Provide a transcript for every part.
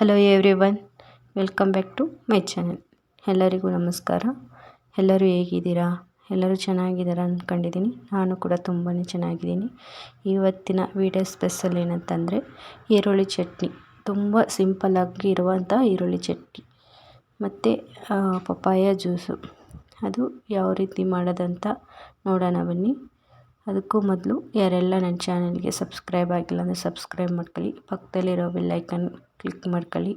Hello everyone welcome back to my channel ಎಲ್ಲರಿಗೂ ನಮಸ್ಕಾರ. ಎಲ್ಲರೂ ಹೇಗಿದ್ದೀರಾ? ಎಲ್ಲರೂ ಚೆನ್ನಾಗಿದ್ದೀರಾ ಅಂದ್ಕೊಂಡಿದ್ದೀನಿ ನಾನು ಕೂಡ ತುಂಬಾ ಚೆನ್ನಾಗಿದ್ದೀನಿ. ಇವತ್ತಿನ ವಿಡಿಯೋ ಸ್ಪೆಷಲ್ ಏನಂತಂದರೆ, ಈರುಳ್ಳಿ ಚಟ್ನಿ. ತುಂಬ ಸಿಂಪಲ್ಲಾಗಿ ಇರುವಂಥ ಈರುಳ್ಳಿ ಚಟ್ನಿ. ಮತ್ತು ಪಪ್ಪಾಯ ಜ್ಯೂಸು ಅದು ಯಾವ ರೀತಿ ಮಾಡೋದಂತ ನೋಡೋಣ ಬನ್ನಿ. ಅದಕ್ಕೂ ಮೊದಲು ಯಾರೆಲ್ಲ ನನ್ನ ಚಾನಲ್ಗೆ ಸಬ್ಸ್ಕ್ರೈಬ್ ಆಗಿಲ್ಲ ಅಂದರೆ ಸಬ್ಸ್ಕ್ರೈಬ್ ಮಾಡ್ಕೊಳ್ಳಿ. ಪಕ್ಕದಲ್ಲಿರೋ ಬೆಲ್ಲೈಕನ್ ಕ್ಲಿಕ್ ಮಾಡ್ಕೊಳ್ಳಿ.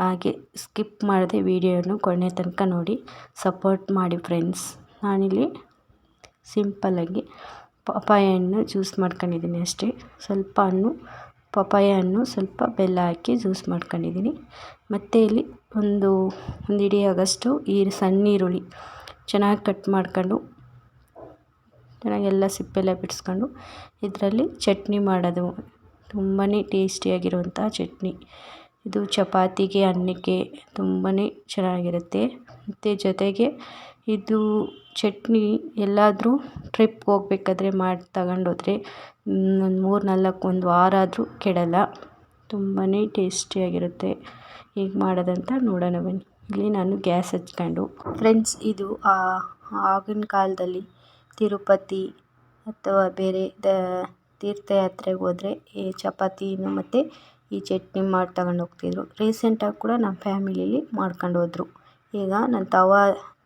ಹಾಗೆ ಸ್ಕಿಪ್ ಮಾಡದೆ ವೀಡಿಯೋನು ಕೊನೆ ತನಕ ನೋಡಿ. ಸಪೋರ್ಟ್ ಮಾಡಿ ಫ್ರೆಂಡ್ಸ್. ನಾನಿಲ್ಲಿ ಸಿಂಪಲ್ಲಾಗಿ ಪಪಾಯ ಹಣ್ಣು ಜ್ಯೂಸ್ ಮಾಡ್ಕೊಂಡಿದ್ದೀನಿ ಅಷ್ಟೇ. ಸ್ವಲ್ಪ ಹಣ್ಣು ಪಪಾಯ ಹಣ್ಣು, ಸ್ವಲ್ಪ ಬೆಲ್ಲ ಹಾಕಿ ಜ್ಯೂಸ್ ಮಾಡ್ಕೊಂಡಿದ್ದೀನಿ. ಮತ್ತು ಇಲ್ಲಿ ಒಂದು ಒಂದು ಇಡೀ ಆಗಷ್ಟು ಈ ಸಣ್ಣ ಈರುಳ್ಳಿ ಚೆನ್ನಾಗಿ ಕಟ್ ಮಾಡ್ಕೊಂಡು ಚೆನ್ನಾಗಿ ಎಲ್ಲ ಸಿಪ್ಪೆಲ್ಲ ಬಿಡಿಸ್ಕೊಂಡು ಇದರಲ್ಲಿ ಚಟ್ನಿ ಮಾಡೋದು. ತುಂಬಾ ಟೇಸ್ಟಿಯಾಗಿರುವಂಥ ಚಟ್ನಿ. ಇದು ಚಪಾತಿಗೆ, ಅನ್ನಕ್ಕೆ ತುಂಬಾ ಚೆನ್ನಾಗಿರುತ್ತೆ. ಮತ್ತು ಜೊತೆಗೆ ಇದು ಚಟ್ನಿ ಎಲ್ಲಾದರೂ ಟ್ರಿಪ್ಗೆ ಹೋಗ್ಬೇಕಾದ್ರೆ ಮಾಡಿ ತಗೊಂಡೋದ್ರೆ ಒಂದು ಮೂರು, ನಾಲ್ಕು, ಒಂದು ವಾರ ಆದರೂ ಕೆಡೋಲ್ಲ. ತುಂಬಾ ಟೇಸ್ಟಿಯಾಗಿರುತ್ತೆ. ಹೇಗೆ ಮಾಡೋದಂತ ನೋಡೋಣ ಬನ್ನಿ. ಇಲ್ಲಿ ನಾನು ಗ್ಯಾಸ್ ಹಚ್ಕೊಂಡು. ಫ್ರೆಂಡ್ಸ್, ಇದು ಆಗಿನ ಕಾಲದಲ್ಲಿ ತಿರುಪತಿ ಅಥವಾ ಬೇರೆ ದ ತೀರ್ಥಯಾತ್ರೆಗೆ ಹೋದರೆ ಈ ಚಪಾತಿನ ಮತ್ತು ಈ ಚಟ್ನಿ ಮಾಡಿ ತಗೊಂಡು ಹೋಗ್ತಿದ್ರು. ರೀಸೆಂಟಾಗಿ ಕೂಡ ನಮ್ಮ ಫ್ಯಾಮಿಲೀಲಿ ಮಾಡ್ಕೊಂಡು ಹೋದ್ರು. ಈಗ ನಾನು ತವ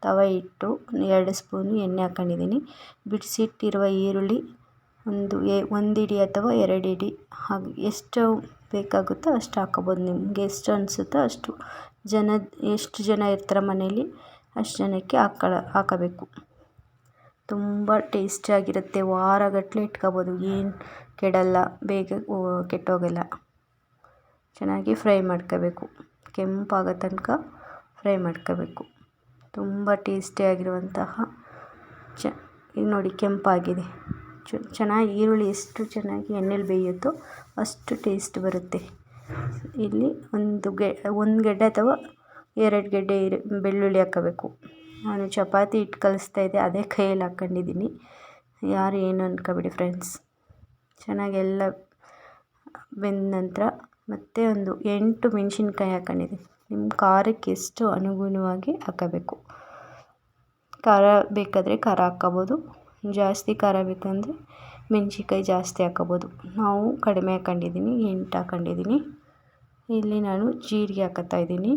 ತವ ಇಟ್ಟು ಎರಡು ಸ್ಪೂನು ಎಣ್ಣೆ ಹಾಕ್ಕೊಂಡಿದ್ದೀನಿ ಬಿಡಿಸಿಟ್ಟಿರುವ ಈರುಳ್ಳಿ ಒಂದು ಎ, ಒಂದು ಹಿಡಿ ಅಥವಾ ಎರಡು ಹಿಡಿ ಹಾಗೆ ಎಷ್ಟು ಬೇಕಾಗುತ್ತೋ ಅಷ್ಟು ಹಾಕೋಬೋದು ನಿಮಗೆ ಎಷ್ಟು ಅನಿಸುತ್ತೋ ಅಷ್ಟು ಜನ, ಎಷ್ಟು ಜನ ಇರ್ತಾರೆ ಮನೇಲಿ ಅಷ್ಟು ಜನಕ್ಕೆ ಹಾಕ್ಕೊಳ ಹಾಕಬೇಕು. ತುಂಬ ಟೇಸ್ಟಿಯಾಗಿರುತ್ತೆ ವಾರಗಟ್ಟಲೆ ಇಟ್ಕೊಬೋದು. ಏನು ಕೆಡಲ್ಲ, ಬೇಗ ಕೆಟ್ಟೋಗಲ್ಲ. ಚೆನ್ನಾಗಿ ಫ್ರೈ ಮಾಡ್ಕೋಬೇಕು. ಕೆಂಪಾಗೋ ತನಕ ಫ್ರೈ ಮಾಡ್ಕೋಬೇಕು. ತುಂಬ ಟೇಸ್ಟಿಯಾಗಿರುವಂತಹ ಚ ಈಗ ನೋಡಿ ಕೆಂಪಾಗಿದೆ. ಚೆನ್ನಾಗಿ ಈರುಳ್ಳಿ ಎಷ್ಟು ಚೆನ್ನಾಗಿ ಎಣ್ಣೆಲಿ ಬೇಯುತ್ತೋ ಅಷ್ಟು ಟೇಸ್ಟ್ ಬರುತ್ತೆ. ಇಲ್ಲಿ ಒಂದು ಗೆ, ಒಂದು ಗೆಡ್ಡೆ ಅಥವಾ ಎರಡು ಗೆಡ್ಡೆ ಬೆಳ್ಳುಳ್ಳಿ ಹಾಕ್ಕೋಬೇಕು ನಾನು ಚಪಾತಿ ಹಿಟ್ಟು ಕಲಿಸ್ತಾಯಿದ್ದೆ ಅದೇ ಕೈಯಲ್ಲಿ ಹಾಕ್ಕೊಂಡಿದ್ದೀನಿ. ಯಾರು ಏನು ಅಂದ್ಕೋಬೇಡಿ ಫ್ರೆಂಡ್ಸ್ ಚೆನ್ನಾಗೆಲ್ಲ ಬೆಂದ ನಂತರ ಮತ್ತೆ ಒಂದು ಎಂಟು ಮೆಣಸಿನ್ಕಾಯಿ ಹಾಕ್ಕೊಂಡಿದ್ದೀನಿ ನಿಮ್ಮ ಖಾರಕ್ಕೆ ಎಷ್ಟು ಅನುಗುಣವಾಗಿ ಹಾಕಬೇಕು? ಖಾರ ಬೇಕಾದರೆ ಖಾರ ಹಾಕ್ಕೋಬೋದು ಜಾಸ್ತಿ ಖಾರ ಬೇಕಂದರೆ ಮೆಣ್ಸಿನ್ಕಾಯಿ ಜಾಸ್ತಿ ಹಾಕ್ಕೋಬೋದು ನಾವು ಕಡಿಮೆ ಹಾಕ್ಕೊಂಡಿದ್ದೀನಿ ಎಂಟು ಹಾಕ್ಕೊಂಡಿದ್ದೀನಿ ಇಲ್ಲಿ ನಾನು ಜೀರಿಗೆ ಹಾಕತ್ತಾ ಇದ್ದೀನಿ.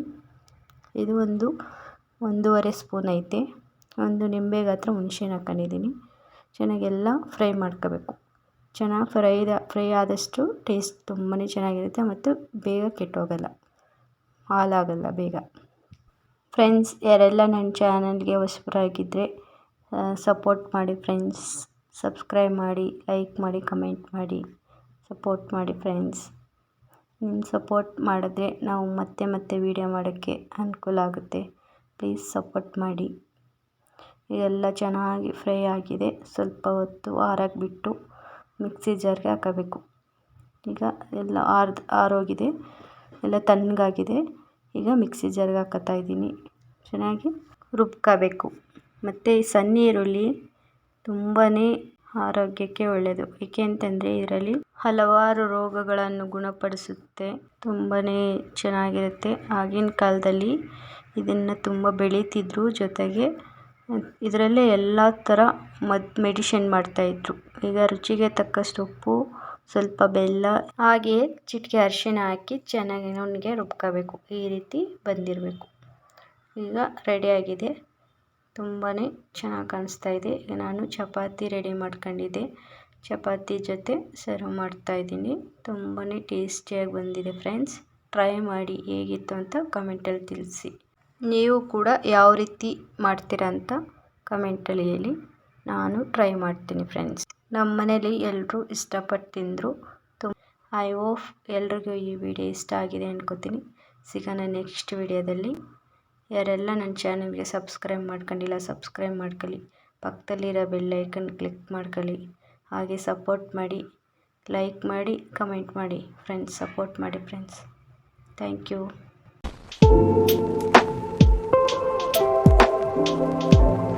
ಇದು ಒಂದು ಒಂದೂವರೆ ಸ್ಪೂನ್ ಐತೆ. ಒಂದು ನಿಂಬೆ ಗಾತ್ರ ಹುಣ್ಸೆಹಣ್ಣು ಹಾಕ್ಕೊಂಡಿದ್ದೀನಿ ಚೆನ್ನಾಗೆಲ್ಲ ಫ್ರೈ ಮಾಡ್ಕೋಬೇಕು. ಚೆನ್ನಾಗಿ ಫ್ರೈದ ಫ್ರೈ ಆದಷ್ಟು ಟೇಸ್ಟ್ ತುಂಬಾ ಚೆನ್ನಾಗಿರುತ್ತೆ ಮತ್ತು ಬೇಗ ಕೆಟ್ಟೋಗಲ್ಲ. ಹಾಳಾಗಲ್ಲ ಬೇಗ. ಫ್ರೆಂಡ್ಸ್, ಯಾರೆಲ್ಲ ನನ್ನ ಚಾನಲ್ಗೆ ಹೊಸಬರಾಗಿದ್ದರೆ ಸಪೋರ್ಟ್ ಮಾಡಿ ಫ್ರೆಂಡ್ಸ್. ಸಬ್ಸ್ಕ್ರೈಬ್ ಮಾಡಿ, ಲೈಕ್ ಮಾಡಿ, ಕಮೆಂಟ್ ಮಾಡಿ. ಸಪೋರ್ಟ್ ಮಾಡಿ ಫ್ರೆಂಡ್ಸ್. ನಿಮ್ಮ ಸಪೋರ್ಟ್ ಮಾಡಿದ್ರೆ ನಾವು ಮತ್ತೆ ಮತ್ತೆ ವೀಡಿಯೋ ಮಾಡೋಕ್ಕೆ ಅನುಕೂಲ ಆಗುತ್ತೆ. ಪ್ಲೀಸ್ ಸಪೋರ್ಟ್ ಮಾಡಿ. ಇದೆಲ್ಲ ಚೆನ್ನಾಗಿ ಫ್ರೈ ಆಗಿದೆ. ಸ್ವಲ್ಪ ಹೊತ್ತು ಆರಕ್ಕೆ ಬಿಟ್ಟು ಮಿಕ್ಸಿ ಜಾರ್ಗೆ ಹಾಕಬೇಕು. ಈಗ ಎಲ್ಲ ಆರ್ದು, ಆರೋಗಿದೆ. ಎಲ್ಲ ತಣ್ಣಗಾಗಿದೆ. ಈಗ ಮಿಕ್ಸಿ ಜಾರ್ಗೆ ಹಾಕತ್ತಾ ಇದ್ದೀನಿ. ಚೆನ್ನಾಗಿ ರುಬ್ಕೋಬೇಕು. ಮತ್ತು ಈ ಸಣ್ಣ ಈರುಳ್ಳಿ ತುಂಬಾ ಆರೋಗ್ಯಕ್ಕೆ ಒಳ್ಳೆಯದು ಏಕೆ ಅಂತಂದರೆ ಇದರಲ್ಲಿ ಹಲವಾರು ರೋಗಗಳನ್ನು ಗುಣಪಡಿಸುತ್ತೆ. ತುಂಬಾ ಚೆನ್ನಾಗಿರುತ್ತೆ. ಆಗಿನ ಕಾಲದಲ್ಲಿ ಇದನ್ನು ತುಂಬ ಬೆಳೀತಿದ್ರು ಜೊತೆಗೆ ಇದರಲ್ಲೇ ಎಲ್ಲ ಥರ ಮದ್ದು ಮೆಡಿಷನ್ ಮಾಡ್ತಾಯಿದ್ರು ಈಗ ರುಚಿಗೆ ತಕ್ಕಷ್ಟು ಉಪ್ಪು, ಸ್ವಲ್ಪ ಬೆಲ್ಲ, ಹಾಗೆ ಚಿಟಿಕೆ ಅರಿಶಿಣ ಹಾಕಿ ಚೆನ್ನಾಗಿ ನುಣ್ಣಗೆ ರುಬ್ಕೋಬೇಕು. ಈ ರೀತಿ ಬಂದಿರಬೇಕು. ಈಗ ರೆಡಿಯಾಗಿದೆ ತುಂಬಾ ಚೆನ್ನಾಗಿ ಕಾಣಿಸ್ತಾ ಇದೆ. ಈಗ ನಾನು ಚಪಾತಿ ರೆಡಿ ಮಾಡ್ಕೊಂಡಿದ್ದೆ. ಚಪಾತಿ ಜೊತೆ ಸರ್ವ್ ಮಾಡ್ತಾಯಿದ್ದೀನಿ ತುಂಬಾ ಟೇಸ್ಟಿಯಾಗಿ ಬಂದಿದೆ ಫ್ರೆಂಡ್ಸ್ ಟ್ರೈ ಮಾಡಿ ಹೇಗಿತ್ತು ಅಂತ ಕಮೆಂಟಲ್ಲಿ ತಿಳಿಸಿ. ನೀವು ಕೂಡ ಯಾವ ರೀತಿ ಮಾಡ್ತೀರ ಅಂತ ಕಮೆಂಟಲ್ಲಿ ಹೇಳಿ. ನಾನು ಟ್ರೈ ಮಾಡ್ತೀನಿ ಫ್ರೆಂಡ್ಸ್ ನಮ್ಮ ಮನೇಲಿ ಎಲ್ಲರೂ ಇಷ್ಟಪಟ್ಟು ತಿಂದರು. ತುಂಬ ಐ ಹೋಪ್ ಎಲ್ರಿಗೂ ಈ ವಿಡಿಯೋ ಇಷ್ಟ ಆಗಿದೆ ಅನ್ಕೋತೀನಿ. ಸಿಗೋಣ ನೆಕ್ಸ್ಟ್ ವಿಡಿಯೋದಲ್ಲಿ ಯಾರೆಲ್ಲ ನನ್ನ ಚಾನಲ್ಗೆ ಸಬ್ಸ್ಕ್ರೈಬ್ ಮಾಡ್ಕೊಂಡಿಲ್ಲ ಸಬ್ಸ್ಕ್ರೈಬ್ ಮಾಡ್ಕೊಳ್ಳಿ. ಪಕ್ಕದಲ್ಲಿರೋ ಬೆಲ್ ಐಕನ್ ಕ್ಲಿಕ್ ಮಾಡ್ಕೊಳ್ಳಿ. ಹಾಗೆ ಸಪೋರ್ಟ್ ಮಾಡಿ ಲೈಕ್ ಮಾಡಿ ಕಮೆಂಟ್ ಮಾಡಿ. ಫ್ರೆಂಡ್ಸ್ ಸಪೋರ್ಟ್ ಮಾಡಿ ಫ್ರೆಂಡ್ಸ್ ಥ್ಯಾಂಕ್ ಯು Música